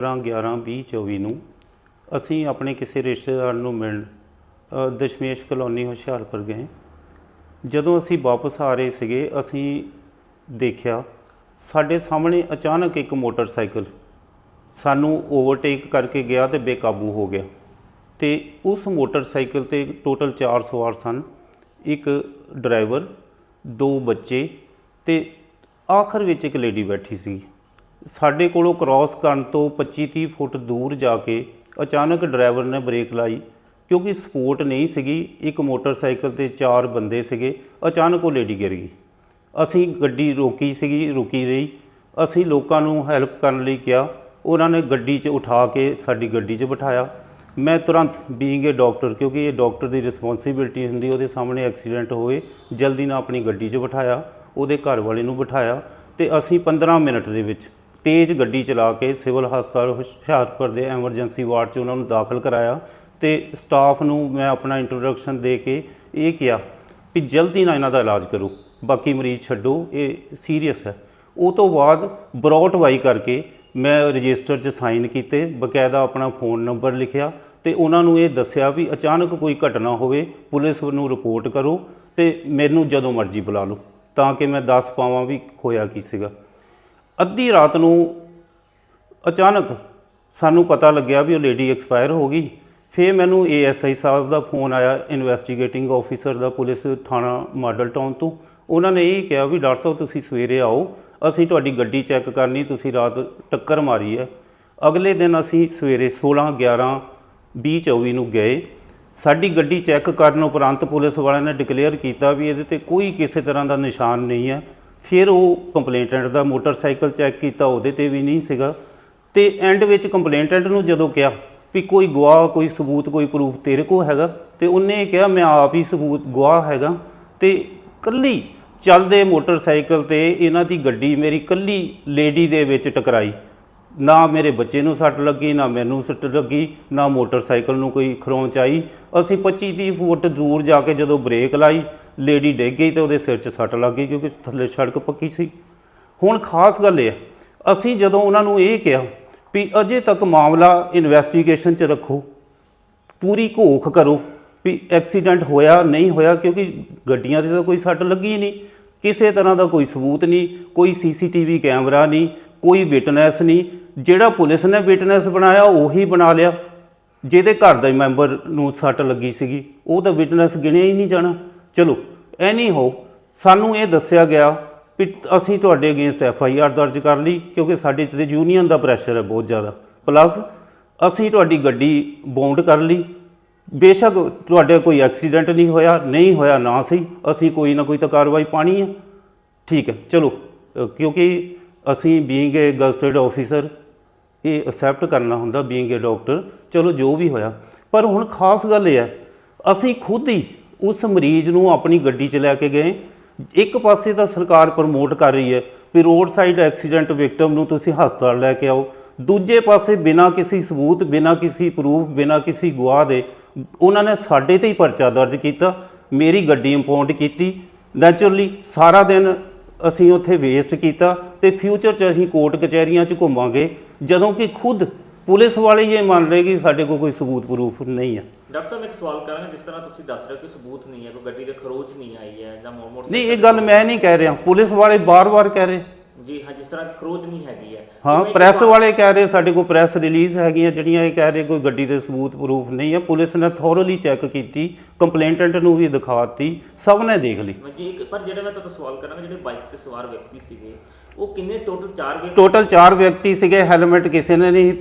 11 20 24 ਨੂੰ ਅਸੀਂ ਆਪਣੇ ਕਿਸੇ ਰਿਸ਼ਤੇਦਾਰ ਨੂੰ ਮਿਲਣ ਦਸ਼ਮੇਸ਼ ਕਲੋਨੀ ਹੁਸ਼ਿਆਰਪੁਰ ਗਏ। ਜਦੋਂ ਅਸੀਂ ਵਾਪਸ ਆ ਰਹੇ ਸੀਗੇ, ਅਸੀਂ ਦੇਖਿਆ, ਸਾਡੇ ਸਾਹਮਣੇ ਅਚਾਨਕ ਇੱਕ ਮੋਟਰਸਾਈਕਲ ਸਾਨੂੰ ਓਵਰਟੇਕ ਕਰਕੇ ਗਿਆ ਤੇ ਬੇਕਾਬੂ ਹੋ ਗਿਆ ਤੇ ਉਸ ਮੋਟਰਸਾਈਕਲ ਤੇ ਟੋਟਲ 4 ਸਵਾਰ ਸਨ, ਇੱਕ ਡਰਾਈਵਰ, ਦੋ ਬੱਚੇ ਤੇ ਆਖਰ ਵਿੱਚ ਇੱਕ ਲੇਡੀ ਬੈਠੀ ਸੀ ਸਾਡੇ ਕੋਲੋਂ ਕ੍ਰਾਸ ਕਰਨ ਤੋਂ 25-30 ਫੁੱਟ ਦੂਰ ਜਾ ਕੇ ਅਚਾਨਕ ਡਰਾਈਵਰ ਨੇ ਬ੍ਰੇਕ ਲਾਈ, ਕਿਉਂਕਿ ਸਪੋਰਟ ਨਹੀਂ ਸੀਗੀ, ਇੱਕ ਮੋਟਰਸਾਈਕਲ ਤੇ ਚਾਰ ਬੰਦੇ ਸੀਗੇ, ਅਚਾਨਕ ਉਹ ਲੇਡੀ ਗਿਰ ਗਈ। ਅਸੀਂ ਗੱਡੀ ਰੋਕੀ ਸੀਗੀ, ਰੁਕੀ ਰਹੀ। ਅਸੀਂ ਲੋਕਾਂ ਨੂੰ ਹੈਲਪ ਕਰਨ ਲਈ ਕਿਹਾ, ਉਹਨਾਂ ਨੇ ਗੱਡੀ 'ਚ ਉਠਾ ਕੇ ਸਾਡੀ ਗੱਡੀ 'ਚ ਬਿਠਾਇਆ। ਮੈਂ ਤੁਰੰਤ ਬੀਇੰਗ ਏ ਡਾਕਟਰ ਕਿਉਂਕਿ ਇਹ ਡਾਕਟਰ ਦੀ ਰਿਸਪੌਂਸਿਬਿਲਟੀ ਹੁੰਦੀ, ਉਹਦੇ ਸਾਹਮਣੇ ਐਕਸੀਡੈਂਟ ਹੋਏ, ਜਲਦੀ ਨਾਲ ਆਪਣੀ ਗੱਡੀ 'ਚ ਬਿਠਾਇਆ, ਉਹਦੇ ਘਰ ਵਾਲੇ ਨੂੰ ਬਿਠਾਇਆ ਤੇ ਅਸੀਂ 15 ਮਿੰਟ ਦੇ ਵਿੱਚ ਤੇਜ਼ ਗੱਡੀ ਚਲਾ ਕੇ ਸਿਵਲ ਹਸਪਤਾਲ ਹੁਸ਼ਿਆਰਪੁਰ ਦੇ ਐਮਰਜੈਂਸੀ ਵਾਰਡ 'ਚ ਉਹਨਾਂ ਨੂੰ ਦਾਖਲ ਕਰਾਇਆ ਤੇ ਸਟਾਫ ਨੂੰ ਮੈਂ ਆਪਣਾ ਇੰਟਰੋਡਕਸ਼ਨ ਦੇ ਕੇ ਇਹ ਕਿਹਾ ਵੀ ਜਲਦੀ ਨਾਲ ਇਹਨਾਂ ਦਾ ਇਲਾਜ ਕਰੋ, ਬਾਕੀ ਮਰੀਜ਼ ਛੱਡੋ, ਇਹ ਸੀਰੀਅਸ ਹੈ। ਉਹ ਤੋਂ ਬਾਅਦ ਬਰੌਟ ਵਾਈ ਕਰਕੇ ਮੈਂ ਰਜਿਸਟਰ 'ਚ ਸਾਈਨ ਕੀਤੇ, ਬਕਾਇਦਾ ਆਪਣਾ ਫੋਨ ਨੰਬਰ ਲਿਖਿਆ ਤੇ ਉਹਨਾਂ ਨੂੰ ਇਹ ਦੱਸਿਆ ਵੀ ਅਚਾਨਕ ਕੋਈ ਘਟਨਾ ਹੋਵੇ, ਪੁਲਿਸ ਨੂੰ ਰਿਪੋਰਟ ਕਰੋ ਤੇ ਮੈਨੂੰ ਜਦੋਂ ਮਰਜ਼ੀ ਬੁਲਾ ਲਓ, ਤਾਂ ਕਿ ਮੈਂ ਦੱਸ ਪਾਵਾਂ ਵੀ ਹੋਇਆ ਕੀ ਸੀਗਾ। ਅੱਧੀ ਰਾਤ ਨੂੰ ਅਚਾਨਕ ਸਾਨੂੰ ਪਤਾ ਲੱਗਿਆ ਵੀ ਉਹ ਲੇਡੀ ਐਕਸਪਾਇਰ ਹੋ ਗਈ। ਫਿਰ ਮੈਨੂੰ ਏਐਸਆਈ ਸਾਹਿਬ ਦਾ ਫੋਨ ਆਇਆ ਇਨਵੈਸਟੀਗੇਟਿੰਗ ਆਫੀਸਰ ਦਾ ਪੁਲਿਸ ਥਾਣਾ ਮਾਡਲ ਟਾਊਨ ਤੋਂ। ਉਹਨਾਂ ਨੇ ਇਹ ਕਿਹਾ ਵੀ, ਡਾਕਟਰ ਸਾਹਿਬ, ਤੁਸੀਂ ਸਵੇਰੇ ਆਓ, ਅਸੀਂ ਤੁਹਾਡੀ ਗੱਡੀ ਚੈੱਕ ਕਰਨੀ, ਤੁਸੀਂ ਰਾਤ ਟੱਕਰ ਮਾਰੀ ਹੈ। ਅਗਲੇ ਦਿਨ ਅਸੀਂ ਸਵੇਰੇ 16 11 20 24 ਨੂੰ ਗਏ। ਸਾਡੀ ਗੱਡੀ ਚੈੱਕ ਕਰਨ ਉਪਰੰਤ ਪੁਲਿਸ ਵਾਲਿਆਂ ਨੇ ਡਿਕਲੇਅਰ ਕੀਤਾ ਵੀ ਇਹਦੇ ਤੇ ਕੋਈ ਕਿਸੇ ਤਰ੍ਹਾਂ ਦਾ ਨਿਸ਼ਾਨ ਨਹੀਂ ਹੈ। ਫਿਰ ਉਹ ਕੰਪਲੇਂਟੈਂਟ ਦਾ ਮੋਟਰਸਾਈਕਲ ਚੈੱਕ ਕੀਤਾ, ਉਹਦੇ ਤੇ ਵੀ ਨਹੀਂ ਸੀਗਾ। ਤੇ ਐਂਡ ਵਿੱਚ ਕੰਪਲੇਂਟੈਂਟ ਨੂੰ ਜਦੋਂ ਕਿਹਾ ਵੀ ਕੋਈ ਗਵਾਹ, ਕੋਈ ਸਬੂਤ, ਕੋਈ ਪ੍ਰੂਫ ਤੇਰੇ ਕੋਲ ਹੈਗਾ, ਤੇ ਉਹਨੇ ਕਿਹਾ, ਮੈਂ ਆਪ ਹੀ ਸਬੂਤ, ਗਵਾਹ ਹੈਗਾ। ਤੇ ਕੱਲੀ ਚੱਲਦੇ ਮੋਟਰਸਾਈਕਲ ਤੇ ਇਹਨਾਂ ਦੀ ਗੱਡੀ ਮੇਰੀ ਕੱਲੀ ਲੇਡੀ ਦੇ ਵਿੱਚ ਟਕਰਾਈ। ਨਾ ਮੇਰੇ ਬੱਚੇ ਨੂੰ ਸੱਟ ਲੱਗੀ, ਨਾ ਮੈਨੂੰ ਸੱਟ ਲੱਗੀ, ਨਾ ਮੋਟਰਸਾਈਕਲ ਨੂੰ ਕੋਈ ਖਰੋਂਚ ਆਈ। ਅਸੀਂ 25 30 ਫੁੱਟ ਦੂਰ ਜਾ ਕੇ ਜਦੋਂ ਬ੍ਰੇਕ ਲਾਈ ਲੇਡੀ ਡਿੱਗ ਗਈ ਤੇ ਉਹਦੇ ਸਿਰ 'ਚ ਸੱਟ ਲੱਗ ਗਈ ਕਿਉਂਕਿ ਥੱਲੇ ਸੜਕ ਪੱਕੀ ਸੀ। ਹੁਣ ਖਾਸ ਗੱਲ ਇਹ ਹੈ, ਅਸੀਂ ਜਦੋਂ ਉਹਨਾਂ ਨੂੰ ਇਹ ਕਿਹਾ ਵੀ ਅਜੇ ਤੱਕ ਮਾਮਲਾ ਇਨਵੈਸਟੀਗੇਸ਼ਨ 'ਚ ਰੱਖੋ, ਪੂਰੀ ਘੋਖ ਕਰੋ ਵੀ ਐਕਸੀਡੈਂਟ ਹੋਇਆ ਨਹੀਂ ਹੋਇਆ ਕਿਉਂਕਿ ਗੱਡੀਆਂ ਤੇ ਤਾਂ ਕੋਈ ਸੱਟ ਲੱਗੀ ਨਹੀਂ, ਕਿਸੇ ਤਰ੍ਹਾਂ ਦਾ ਕੋਈ ਸਬੂਤ ਨਹੀਂ, ਕੋਈ ਸੀਸੀਟੀਵੀ ਕੈਮਰਾ ਨਹੀਂ, ਕੋਈ ਵਿਟਨੈਸ ਨਹੀਂ, ਜਿਹੜਾ ਪੁਲਿਸ ਨੇ ਵਿਟਨੈਸ ਬਣਾਇਆ ਉਹੀ ਬਣਾ ਲਿਆ। ਜਿਹਦੇ ਘਰ ਦੇ ਮੈਂਬਰ ਨੂੰ ਸੱਟ ਲੱਗੀ ਸੀਗੀ, ਉਹ ਤਾਂ ਵਿਟਨੈਸ ਗਿਣਿਆ ਹੀ ਨਹੀਂ ਜਾਣਾ। ਚਲੋ ਐਨੀ ਹੋ ਸਾਨੂੰ ਇਹ ਦੱਸਿਆ ਗਿਆ ਵੀ ਅਸੀਂ ਤੁਹਾਡੇ ਅਗੇਂਸਟ ਐਫ ਆਈ ਆਰ ਦਰਜ ਕਰ ਲਈ, ਕਿਉਂਕਿ ਸਾਡੇ ਤੇ ਯੂਨੀਅਨ ਦਾ ਪ੍ਰੈਸ਼ਰ ਹੈ ਬਹੁਤ ਜ਼ਿਆਦਾ। ਪਲੱਸ ਅਸੀਂ ਤੁਹਾਡੀ ਗੱਡੀ ਬੌਂਡ ਕਰ ਲਈ। ਬੇਸ਼ੱਕ ਤੁਹਾਡੇ ਕੋਈ ਐਕਸੀਡੈਂਟ ਨਹੀਂ ਹੋਇਆ ਨਹੀਂ ਹੋਇਆ ਨਾ ਸਹੀ, ਅਸੀਂ ਕੋਈ ਨਾ ਕੋਈ ਤਾਂ ਕਾਰਵਾਈ ਪਾਣੀ ਹੈ। ਠੀਕ ਹੈ, ਚਲੋ ਕਿਉਂਕਿ ਅਸੀਂ ਬੀਇੰਗ ਏ ਗਜ਼ਟਡ ਆਫੀਸਰ ਇਹ ਅਸੈਪਟ ਕਰਨਾ ਹੁੰਦਾ ਬੀਇੰਗ ਏ ਡਾਕਟਰ ਚਲੋ ਜੋ ਵੀ ਹੋਇਆ। ਪਰ ਹੁਣ ਖਾਸ ਗੱਲ ਇਹ ਹੈ, ਅਸੀਂ ਖੁਦ ਹੀ ਉਸ ਮਰੀਜ਼ ਨੂੰ ਆਪਣੀ ਗੱਡੀ 'ਚ ਲੈ ਕੇ ਗਏ। ਇੱਕ ਪਾਸੇ ਤਾਂ ਸਰਕਾਰ ਪ੍ਰਮੋਟ ਕਰ ਰਹੀ ਹੈ ਵੀ ਰੋਡ ਸਾਈਡ ਐਕਸੀਡੈਂਟ ਵਿਕਟਮ ਨੂੰ ਤੁਸੀਂ ਹਸਪਤਾਲ ਲੈ ਕੇ ਆਓ। ਦੂਜੇ ਪਾਸੇ ਬਿਨਾਂ ਕਿਸੇ ਸਬੂਤ, ਬਿਨਾਂ ਕਿਸੇ ਪ੍ਰੂਫ ਬਿਨਾਂ ਕਿਸੇ ਗਵਾਹ ਦੇ ਉਹਨਾਂ ਨੇ ਸਾਡੇ ਤੇ ਹੀ ਪਰਚਾ ਦਰਜ ਕੀਤਾ। ਮੇਰੀ ਗੱਡੀ ਇੰਪਾਊਂਡ ਕੀਤੀ। ਨੈਚੁਰਲੀ ਸਾਰਾ ਦਿਨ ਅਸੀਂ ਉੱਥੇ ਵੇਸਟ ਕੀਤਾ ਤੇ ਫਿਊਚਰ 'ਚ ਅਸੀਂ ਕੋਰਟ ਕਚਹਿਰੀਆਂ 'ਚ ਘੁੰਮਾਂਗੇ। ਜਦੋਂ ਕਿ ਖੁਦ ਪੁਲਿਸ ਵਾਲੇ ਹੀ ਇਹ ਮੰਨ ਰਹੇ ਕਿ ਸਾਡੇ ਕੋਲ ਕੋਈ ਸਬੂਤ ਪ੍ਰੂਫ ਨਹੀਂ ਹੈ। ਡਾਕਟਰ ਸਾਹਿਬ ਇੱਕ ਸਵਾਲ ਕਰਾਂਗਾ ਜਿਸ ਤਰ੍ਹਾਂ ਤੁਸੀਂ ਦੱਸ ਰਹੇ ਹੋ ਕਿ ਸਬੂਤ ਨਹੀਂ ਹੈ ਕੋਈ ਗੱਡੀ ਦੇ ਖਰੋਚ ਨਹੀਂ ਆਈ ਹੈ ਜਾਂ ਮੋੜ ਨਹੀਂ ਇਹ ਗੱਲ ਮੈਂ ਨਹੀਂ ਕਹਿ ਰਿਹਾ। ਪੁਲਿਸ ਵਾਲੇ ਬਾਰ-ਬਾਰ ਕਹਿ ਰਹੇ। ਜੀ ਹਾਂ ਜਿਸ ਤਰ੍ਹਾਂ ਖਰੋਚ ਨਹੀਂ ਹੈਗੀ ਹੈ। ਹਾਂ ਪ੍ਰੈਸ ਵਾਲੇ ਕਹਿ ਰਹੇ ਸਾਡੇ ਕੋਲ ਪ੍ਰੈਸ ਰਿਲੀਜ਼ ਹੈਗੀਆਂ ਜਿਹੜੀਆਂ ਇਹ ਕਹਿ ਰਹੇ ਕੋਈ ਗੱਡੀ ਦੇ ਸਬੂਤ ਪ੍ਰੂਫ ਨਹੀਂ ਹੈ। ਪੁਲਿਸ ਨੇ ਥੋਰਲੀ ਚੈੱਕ ਕੀਤੀ ਕੰਪਲੇਂਟੈਂਟ ਨੂੰ ਵੀ ਦਿਖਾਤੀ ਸਭ ਨੇ ਦੇਖ ਲਈ। ਜੀ ਪਰ ਜਿਹੜਾ ਮੈਂ ਤੁਹਾਨੂੰ ਸਵਾਲ ਕਰਾਂਗਾ ਜਿਹੜੇ ਬਾਈਕ ਤੇ ਸਵਾਰ ਵਿਅਕਤੀ ਸੀਗੇ ਉਹ ਕਿੰਨੇ ਟੋਟਲ 4 ਵਿਅਕਤੀ ਟੋਟਲ 4 ਵਿਅਕਤੀ ਸੀਗੇ ਹੈਲਮਟ ਕਿਸੇ ਨੇ ਨਹੀਂ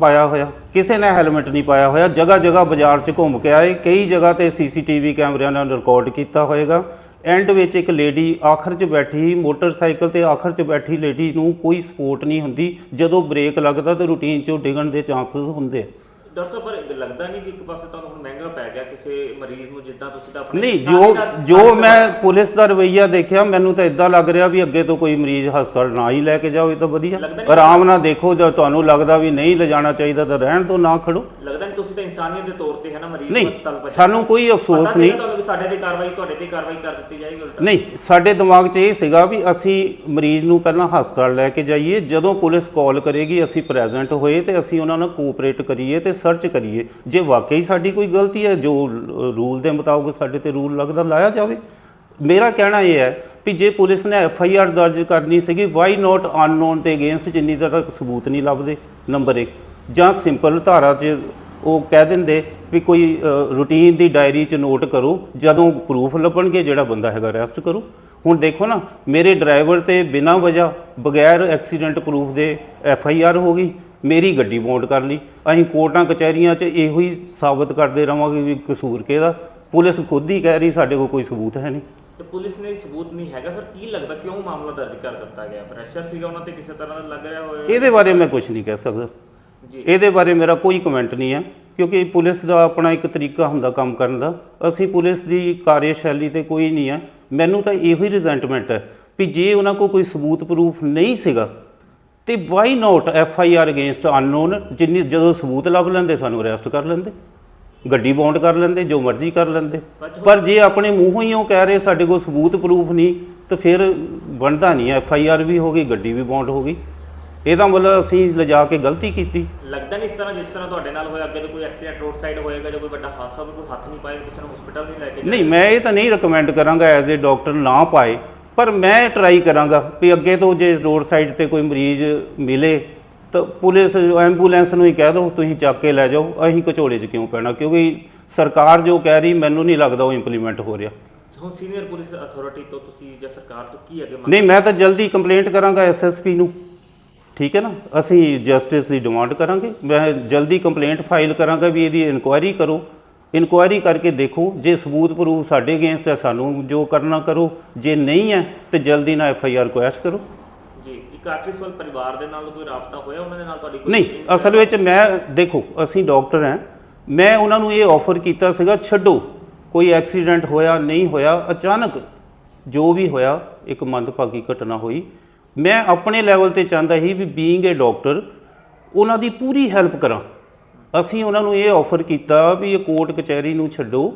ਪਾਇਆ ਹੋਇਆ। ਕਿਸੇ ਨੇ ਹੈਲਮਟ ਨਹੀਂ ਪਾਇਆ ਹੋਇਆ। ਜਗ੍ਹਾ ਜਗ੍ਹਾ ਬਾਜ਼ਾਰ 'ਚ ਘੁੰਮ ਕੇ ਆਏ। ਕਈ ਜਗ੍ਹਾ ਤੇ ਸੀਸੀਟੀਵੀ ਕੈਮਰਿਆਂ ਨਾਲ ਰਿਕਾਰਡ ਕੀਤਾ ਹੋਏਗਾ। ਐਂਡ ਵਿੱਚ ਇੱਕ ਲੇਡੀ ਆਖਰ 'ਚ ਬੈਠੀ ਮੋਟਰਸਾਈਕਲ ਤੇ ਆਖਰ 'ਚ ਬੈਠੀ ਲੇਡੀ ਨੂੰ ਕੋਈ ਸਪੋਰਟ ਨਹੀਂ ਹੁੰਦੀ। ਜਦੋਂ ਬ੍ਰੇਕ ਲੱਗਦਾ ਤਾਂ ਰੂਟੀਨ 'ਚੋਂ ਡਿੱਗਣ ਦੇ ਚਾਂਸਸ ਹੁੰਦੇ ਡਾਕਟਰ ਸਾਹਿਬ ਪਰ ਲੱਗਦਾ ਨਹੀਂ ਕਿ ਇੱਕ ਪਾਸੇ ਤੁਹਾਨੂੰ ਹੁਣ ਮਹਿੰਗਾ ਪੈ ਗਿਆ ਕਿਸੇ ਮਰੀਜ਼ ਨੂੰ ਜਿੱਦਾਂ ਤੁਸੀਂ ਤਾਂ ਆਪਣੇ ਨਹੀਂ ਜੋ ਜੋ ਮੈਂ ਪੁਲਿਸ ਦਾ ਰਵਈਆ ਦੇਖਿਆ ਮੈਨੂੰ ਤਾਂ ਇਦਾਂ ਲੱਗ ਰਿਹਾ ਵੀ ਅੱਗੇ ਤੋਂ ਕੋਈ ਮਰੀਜ਼ ਹਸਪਤਾਲ ਨਾ ਹੀ ਲੈ ਕੇ ਜਾਓ ਇਹ ਤਾਂ ਵਧੀਆ। ਆਰਾਮ ਨਾਲ ਦੇਖੋ ਜੇ ਤੁਹਾਨੂੰ ਲੱਗਦਾ ਵੀ ਨਹੀਂ ਲਿਜਾਣਾ ਚਾਹੀਦਾ ਤਾਂ ਰਹਿਣ ਤੋਂ ਨਾ ਖੜੋ। ਤਾਂ ਤਾਂ ਇਨਸਾਨੀਅਤ ਦੇ ਤੌਰ ਤੇ ਹੈ ਨਾ ਮਰੀਜ਼ ਨੂੰ ਨਹੀਂ ਹਸਪਤਾਲ ਪਹੁੰਚਾਇਆ। ਸਾਨੂੰ ਕੋਈ ਅਫਸੋਸ ਪਤਾ ਨਹੀਂ। ਤੁਹਾਨੂੰ ਕਿ ਸਾਡੇ ਤੇ ਕਾਰਵਾਈ ਤੁਹਾਡੇ ਤੇ ਕਾਰਵਾਈ ਕਰ ਦਿੱਤੀ ਜਾਏਗੀ ਉਲਟਾ? ਨਹੀਂ ਸਾਡੇ ਦਿਮਾਗ 'ਚ ਇਹ ਸੀਗਾ ਵੀ ਅਸੀਂ ਮਰੀਜ਼ ਨੂੰ ਪਹਿਲਾਂ ਹਸਪਤਾਲ ਲੈ ਕੇ ਜਾਈਏ ਜਦੋਂ ਪੁਲਿਸ ਕਾਲ ਕਰੇਗੀ ਅਸੀਂ ਪ੍ਰੈਜ਼ੈਂਟ ਹੋਏ ਤੇ ਅਸੀਂ ਉਹਨਾਂ ਨਾਲ ਕੋਆਪਰੇਟ ਕਰੀਏ ਤੇ ਸਰਚ ਕਰੀਏ। ਜੇ ਵਾਕਈ ਸਾਡੀ ਕੋਈ ਗਲਤੀ ਹੈ ਜੋ ਰੂਲ ਦੇ ਮੁਤਾਬਕ ਸਾਡੇ ਤੇ ਰੂਲ ਲੱਗਦਾ ਲਾਇਆ ਜਾਵੇ। ਮੇਰਾ ਕਹਿਣਾ ਇਹ ਹੈ ਵੀ ਜੇ ਪੁਲਿਸ ਨੇ ਐਫ ਆਈ ਆਰ ਦਰਜ ਕਰਨੀ ਸੀਗੀ ਵਾਈ ਨਾਟ ਅਨਨੋਨ ਦੇ ਅਗੇਂਸਟ ਜਿੰਨੀ ਦੇਰ ਤੱਕ ਸਬੂਤ ਨਹੀਂ ਲੱਭਦੇ? ਨੰਬਰ 1 ਜਾਂ ਸਿੰਪਲ ਧਾਰਾ 'ਚ ਉਹ ਕਹਿ ਦਿੰਦੇ ਵੀ ਕੋਈ ਰੂਟੀਨ ਦੀ ਡਾਇਰੀ 'ਚ ਨੋਟ ਕਰੋ ਜਦੋਂ ਪ੍ਰੂਫ ਲੱਭਣਗੇ ਜਿਹੜਾ ਬੰਦਾ ਹੈਗਾ ਅਰੈਸਟ ਕਰੋ। ਹੁਣ ਦੇਖੋ ਨਾ ਮੇਰੇ ਡਰਾਈਵਰ ਤੇ ਬਿਨਾਂ ਵਜ੍ਹਾ ਬਗੈਰ ਐਕਸੀਡੈਂਟ ਪ੍ਰੂਫ ਦੇ ਐਫ ਆਈ ਆਰ ਹੋ ਗਈ ਮੇਰੀ ਗੱਡੀ ਬੌਂਡ ਕਰ ਲਈ। ਅਸੀਂ ਕੋਰਟਾਂ ਕਚਹਿਰੀਆਂ 'ਚ ਇਹੋ ਹੀ ਸਾਬਤ ਕਰਦੇ ਰਵਾਂਗੇ ਵੀ ਕਸੂਰ ਕਿਹਦਾ। ਪੁਲਿਸ ਖੁਦ ਹੀ ਕਹਿ ਰਹੀ ਸਾਡੇ ਕੋਲ ਕੋਈ ਸਬੂਤ ਹੈ ਨਹੀਂ। ਤੇ ਪੁਲਿਸ ਨੇ ਸਬੂਤ ਨਹੀਂ ਹੈਗਾ ਫਿਰ ਕੀ ਲੱਗਦਾ ਕਿਉਂ ਮਾਮਲਾ ਦਰਜ ਕਰ ਦਿੱਤਾ ਗਿਆ? ਪ੍ਰੈਸ਼ਰ ਸੀਗਾ ਉਹਨਾਂ ਤੇ ਕਿਸੇ ਤਰ੍ਹਾਂ ਦਾ ਲੱਗ ਰਿਹਾ ਹੋਇਆ? ਇਹਦੇ ਬਾਰੇ ਮੈਂ ਕੁਝ ਨਹੀਂ ਕਹਿ ਸਕਦਾ। ਇਹਦੇ ਬਾਰੇ ਮੇਰਾ ਕੋਈ ਕਮੈਂਟ ਨਹੀਂ ਹੈ ਕਿਉਂਕਿ ਪੁਲਿਸ ਦਾ ਆਪਣਾ ਇੱਕ ਤਰੀਕਾ ਹੁੰਦਾ ਕੰਮ ਕਰਨ ਦਾ। ਅਸੀਂ ਪੁਲਿਸ ਦੀ ਕਾਰਜਸ਼ੈਲੀ ਤੇ ਕੋਈ ਨਹੀਂ ਹੈ। ਮੈਨੂੰ ਤਾਂ ਇਹੋ ਹੀ ਰਿਜ਼ੈਂਟਮੈਂਟ ਹੈ ਵੀ ਜੇ ਉਹਨਾਂ ਕੋਲ ਕੋਈ ਸਬੂਤ ਪ੍ਰੂਫ ਨਹੀਂ ਸੀਗਾ ਤੇ why not F I R against unknown ਜਿੰਨੀ ਜਦੋਂ ਸਬੂਤ ਲੱਭ ਲੈਂਦੇ ਸਾਨੂੰ ਅਰੈਸਟ ਕਰ ਲੈਂਦੇ। ਗੱਡੀ ਬੌਂਡ ਕਰ ਲੈਂਦੇ ਜੋ ਮਰਜ਼ੀ ਕਰ ਲੈਂਦੇ। ਪਰ ਜੇ ਆਪਣੇ ਮੂੰਹੋਂ ਹੀ ਉਹ ਕਹਿ ਰਹੇ ਸਾਡੇ ਕੋਲ ਸਬੂਤ ਪ੍ਰੂਫ ਨਹੀਂ ਤਾਂ ਫਿਰ ਬਣਦਾ ਨਹੀਂ ਐਫ ਆਈ ਆਰ ਵੀ ਹੋ ਗਈ ਗੱਡੀ ਵੀ ਬੌਂਡ ਹੋ ਗਈ। ਇਹਦਾ ਮਤਲਬ ਅਸੀਂ ਲਿਜਾ ਕੇ ਗਲਤੀ ਕੀਤੀ। ਲੱਗਦਾ ਨਹੀਂ ਇਸ ਤਰ੍ਹਾਂ ਜਿਸ ਤਰ੍ਹਾਂ ਤੁਹਾਡੇ ਨਾਲ ਹੋਇਆ ਅੱਗੇ ਤੋਂ ਕੋਈ ਐਕਸੀਡੈਂਟ ਰੋਡ ਸਾਈਡ ਹੋਏਗਾ ਜਾਂ ਕੋਈ ਵੱਡਾ ਹਾਦਸਾ ਹੋਵੇ ਕੋਈ ਹੱਥ ਨਹੀਂ ਪਾਏ ਕਿਸੇ ਨੂੰ ਹਸਪੀਟਲ ਨਹੀਂ ਲੈ ਕੇ ਨਹੀਂ ਮੈਂ ਇਹ ਤਾਂ ਨਹੀਂ ਰეკਮੈਂਡ ਕਰਾਂਗਾ ਐਜ਼ ਅ ਡਾਕਟਰ ਨਾ ਪਾਏ ਪਰ ਮੈਂ ਟਰਾਈ ਕਰਾਂਗਾ ਵੀ ਅੱਗੇ ਤੋਂ ਜੇ ਰੋਡ ਸਾਈਡ ਤੇ ਕੋਈ ਮਰੀਜ਼ ਮਿਲੇ ਤਾਂ ਪੁਲਿਸ ਐਂਬੂਲੈਂਸ ਨੂੰ ਹੀ ਕਹਿ ਦਿਓ ਤੁਸੀਂ ਚੱਕ ਕੇ ਲੈ ਜਾਓ ਅਸੀਂ ਘਚੋਲੇ 'ਚ ਕਿਉਂ ਪੈਣਾ? ਕਿਉਂਕਿ ਸਰਕਾਰ ਜੋ ਕਹਿ ਰਹੀ ਮੈਨੂੰ ਨਹੀਂ ਲੱਗਦਾ ਉਹ ਇੰਪਲੀਮੈਂਟ ਹੋ ਰਿਹਾ। ਹੁਣ ਸੀਨੀਅਰ ਪੁਲਿਸ ਅਥਾਰਟੀ ਤੋਂ ਤੁਸੀਂ ਜਾਂ ਸਰਕਾਰ ਤੋਂ ਕੀ ਅੱਗੇ ਮੰਗ ਨਹੀਂ ਮੈਂ ਤਾਂ ਜਲਦੀ ਕੰਪਲੇਂਟ ਕਰਾਂਗਾ ਐਸਐਸਪੀ ਨੂੰ। ਠੀਕ ਹੈ ਨਾ? ਅਸੀਂ ਜਸਟਿਸ ਦੀ ਡਿਮਾਂਡ ਕਰਾਂਗੇ। ਮੈਂ ਜਲਦੀ ਕੰਪਲੇਂਟ ਫਾਈਲ ਕਰਾਂਗਾ ਵੀ ਇਹਦੀ ਇਨਕੁਆਇਰੀ ਕਰੋ। ਇਨਕੁਆਇਰੀ ਕਰਕੇ ਦੇਖੋ ਜੇ ਸਬੂਤ ਪ੍ਰੂਫ ਸਾਡੇ ਅਗੇਂਸਟ ਹੈ ਸਾਨੂੰ ਜੋ ਕਰਨਾ ਕਰੋ। ਜੇ ਨਹੀਂ ਹੈ ਤੇ ਜਲਦੀ ਨਾਲ ਐਫ ਆਈ ਆਰ ਕੁਐਸ਼ ਕਰੋ। ਜੀ ਇੱਕ ਆਖਰੀ ਸਵਾਲ ਪਰਿਵਾਰ ਦੇ ਨਾਲ ਕੋਈ ਰਾਬਤਾ ਹੋਇਆ? ਉਹਨਾਂ ਦੇ ਨਾਲ ਤੁਹਾਡੀ ਕੋਈ ਨਹੀਂ ਅਸਲ ਵਿੱਚ ਮੈਂ ਦੇਖੋ ਅਸੀਂ ਡਾਕਟਰ ਹਾਂ। ਮੈਂ ਉਹਨਾਂ ਨੂੰ ਇਹ ਆਫਰ ਕੀਤਾ ਸੀਗਾ ਛੱਡੋ। ਕੋਈ ਐਕਸੀਡੈਂਟ ਹੋਇਆ ਨਹੀਂ ਹੋਇਆ ਅਚਾਨਕ ਜੋ ਵੀ ਹੋਇਆ ਇੱਕ ਮੰਦਭਾਗੀ ਘਟਨਾ ਹੋਈ। ਮੈਂ ਆਪਣੇ ਲੈਵਲ ਤੇ ਚਾਹੁੰਦਾ ਸੀ ਵੀ ਬੀਇੰਗ ਅ ਡਾਕਟਰ ਉਹਨਾਂ ਦੀ ਪੂਰੀ ਹੈਲਪ ਕਰਾਂ। ਅਸੀਂ ਉਹਨਾਂ ਨੂੰ ਇਹ ਆਫਰ ਕੀਤਾ ਵੀ ਇਹ ਕੋਰਟ ਕਚਹਿਰੀ ਨੂੰ ਛੱਡੋ।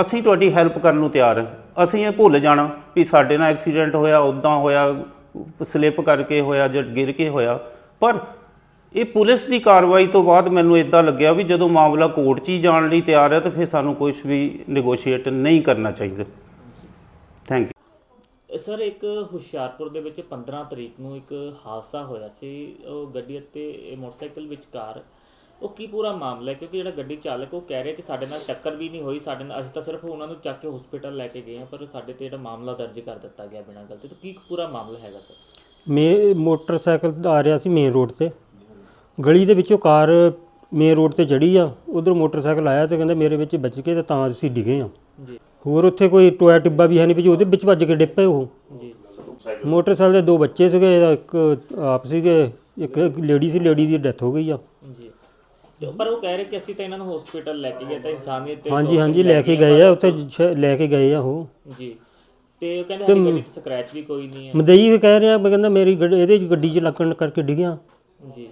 ਅਸੀਂ ਤੁਹਾਡੀ ਹੈਲਪ ਕਰਨ ਨੂੰ ਤਿਆਰ ਹਾਂ। ਅਸੀਂ ਇਹ ਭੁੱਲ ਜਾਣਾ ਵੀ ਸਾਡੇ ਨਾਲ ਐਕਸੀਡੈਂਟ ਹੋਇਆ ਉਦਾਂ ਹੋਇਆ ਸਲਿੱਪ ਕਰਕੇ ਹੋਇਆ ਜਾਂ ਗਿਰ ਕੇ ਹੋਇਆ। ਪਰ ਇਹ ਪੁਲਿਸ ਦੀ ਕਾਰਵਾਈ ਤੋਂ ਬਾਅਦ ਮੈਨੂੰ ਇਦਾਂ ਲੱਗਿਆ ਵੀ ਜਦੋਂ ਮਾਮਲਾ ਕੋਰਟ 'ਚ ਹੀ ਜਾਣ ਲਈ ਤਿਆਰ ਹੈ, ਤਾਂ ਫਿਰ ਸਾਨੂੰ ਕੁਝ ਵੀ ਨੈਗੋਸ਼ੀਏਟ ਨਹੀਂ ਕਰਨਾ ਚਾਹੀਦਾ। ਸਰ ਇੱਕ ਹੁਸ਼ਿਆਰਪੁਰ ਦੇ ਵਿੱਚ 15 ਤਰੀਕ ਨੂੰ ਇੱਕ ਹਾਦਸਾ ਹੋਇਆ ਸੀ। ਉਹ ਗੱਡੀ ਅਤੇ ਇਹ ਮੋਟਰਸਾਈਕਲ ਵਿਚਕਾਰ ਉਹ ਕੀ ਪੂਰਾ ਮਾਮਲਾ ਹੈ? ਕਿਉਂਕਿ ਜਿਹੜਾ ਗੱਡੀ ਚਾਲਕ ਉਹ ਕਹਿ ਰਿਹਾ ਕਿ ਸਾਡੇ ਨਾਲ ਟੱਕਰ ਵੀ ਨਹੀਂ ਹੋਈ। ਸਾਡੇ ਨਾਲ ਅਸੀਂ ਤਾਂ ਸਿਰਫ ਉਹਨਾਂ ਨੂੰ ਚੱਕ ਕੇ ਹਸਪੀਟਲ ਲੈ ਕੇ ਗਏ ਹਾਂ ਪਰ ਸਾਡੇ ਤੇ ਜਿਹੜਾ ਮਾਮਲਾ ਦਰਜ ਕਰ ਦਿੱਤਾ ਗਿਆ ਬਿਨਾਂ ਗਲਤੀ ਤੋਂ। ਕੀ ਪੂਰਾ ਮਾਮਲਾ ਹੈਗਾ ਸਰ? ਮੇ ਮੋਟਰਸਾਈਕਲ ਆ ਰਿਹਾ ਸੀ ਮੇਨ ਰੋਡ ਤੇ। ਗਲੀ ਦੇ ਵਿੱਚੋਂ ਕਾਰ ਮੇਨ ਰੋਡ ਤੇ ਚੜੀ ਆ। ਉਧਰ ਮੋਟਰਸਾਈਕਲ ਆਇਆ ਤੇ ਕਹਿੰਦਾ ਮੇਰੇ ਵਿੱਚ ਵੱਜ ਕੇ ਤੇ ਤਾਂ ਅਸੀਂ ਡਿੱਗੇ ਆ ਜੀ। ਹੋਰ ਉੱਥੇ ਕੋਈ ਟੋਇਆ ਟਿੱਬਾ ਵੀ ਹੈ ਨਹੀਂ ਵੀ ਉਹਦੇ ਵਿੱਚ ਵੱਜ ਕੇ ਡਿੱਪੇ ਉਹ। ਜੀ। ਮੋਟਰਸਾਈਕਲ ਦੇ ਦੋ ਬੱਚੇ ਸੀਗੇ ਇਹਦਾ ਇੱਕ ਆਪ ਸੀਗੇ ਇੱਕ ਲੇਡੀ ਸੀ ਲੇਡੀ ਦੀ ਡੈਥ ਹੋ ਗਈ ਆ। ਜੀ। ਪਰ ਉਹ ਕਹਿ ਰਹੇ ਕਿ ਅਸੀਂ ਤਾਂ ਇਹਨਾਂ ਨੂੰ ਹਸਪੀਟਲ ਲੈ ਕੇ ਗਏ ਤਾਂ ਇਨਸਾਨੀਅਤ ਤੇ ਹਾਂਜੀ ਹਾਂਜੀ ਲੈ ਕੇ ਗਏ ਆ ਉੱਥੇ ਸ਼- ਲੈ ਕੇ ਗਏ ਆ ਉਹ। ਜੀ। ਤੇ ਉਹ ਕਹਿੰਦੇ ਸਾਡੀ ਗੱਡੀ ਸਕ੍ਰੈਚ ਵੀ ਕੋਈ ਨਹੀਂ ਹੈ ਮਦਈ ਵੀ ਕਹਿ ਰਿਹਾ ਮੈਂ ਕਹਿੰਦਾ ਮੇਰੀ ਗੱਡੀ- ਇਹਦੇ 'ਚ ਗੱਡੀ 'ਚ ਲੱਗਣ ਕਰਕੇ ਡਿੱਗਿਆ। ਜੀ।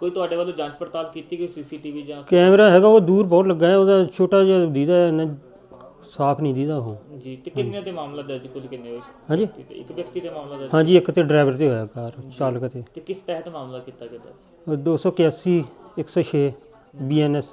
ਕੋਈ ਤੁਹਾਡੇ ਵੱਲੋਂ ਜਾਂਚ ਪੜਤਾਲ ਕੀਤੀ ਗਈ ਸੀਸੀਟੀਵੀ ਜਾਂ ਕੈਮਰਾ ਹੈਗਾ ਉਹ ਦੂਰ ਬਹੁਤ ਲੱਗਾ ਹੈ ਉਹਦਾ ਛੋਟਾ ਜਿਹਾ ਦੀਦਾ ਸਾਫ਼ ਨਹੀਂ ਦੀਦਾ ਉਹ। ਜੀ ਤੇ ਕਿੰਨੇ ਦੇ ਮਾਮਲਾ ਦਰਜ ਕੁੱਲ ਕਿੰਨੇ ਹੋਏ? ਹਾਂਜੀ। ਤੇ ਇੱਕ ਵਿਅਕਤੀ ਦੇ ਮਾਮਲਾ ਦਰਜ? ਹਾਂਜੀ ਇੱਕ ਤੇ ਡਰਾਈਵਰ ਤੇ ਹੋਇਆ ਕਾਰ ਚਾਲਕ ਤੇ। ਤੇ ਕਿਸ ਤਹਿਤ ਮਾਮਲਾ ਕੀਤਾ ਗਿਆ ਦਰਜ? 281 106 ਬੀਐਨਐਸ